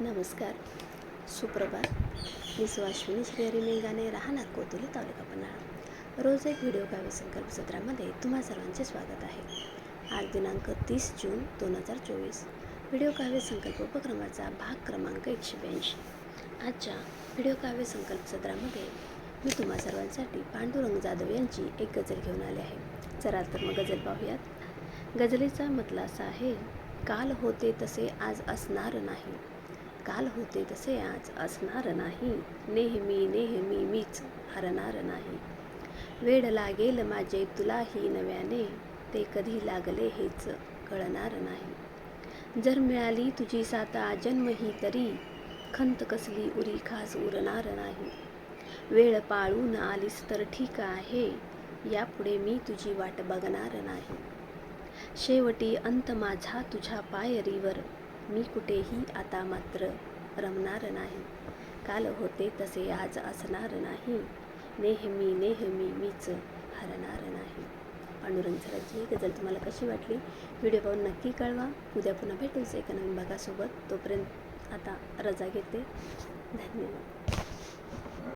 नमस्कार. सुप्रभात. मी सुवाश्विनी श्रीहरी मेंगाने राहणार कोतुली तालुका पन्हाळा. रोज एक व्हिडिओ काव्य संकल्प सत्रामध्ये तुम्हा सर्वांचे स्वागत आहे. आज दिनांक तीस जून दोन हजार चोवीस. व्हिडिओ काव्य संकल्प उपक्रमाचा भाग क्रमांक एकशे ब्याऐंशी. आजच्या व्हिडिओ काव्य संकल्प सत्रामध्ये मी तुम्हा सर्वांसाठी पांडुरंग जाधव यांची एक गजल घेऊन आले आहे. चला तर मग गझल पाहूयात. गजलेचा मतला असा आहे काल होते तसे आज असणार नाही. काल होते तसे आज असणार नाही. नेहमी नेहमी मीच हरणार नाही. वेळ लागेल माझे तुलाही नव्याने. ते कधी लागले हेच कळणार नाही. जर मिळाली तुझी साता जन्मही तरी. खंत कसली उरी खास उरणार नाही. वेळ पाळून आलीस तर ठीक आहे. यापुढे मी तुझी वाट बघणार नाही. शेवटी अंत माझा तुझ्या पायरीवर. मी कुठेही आता मात्र रमणार नाही. काल होते तसे आज असणार नाही. नेहमी नेहमी मीच हरणार नाही. पांडुरंग सरांची ही गजल तुम्हाला कशी वाटली? व्हिडिओ पाहून नक्की कळवा. उद्या पुन्हा भेटूच एका नवीन भागासोबत. तोपर्यंत आता रजा घेते. धन्यवाद.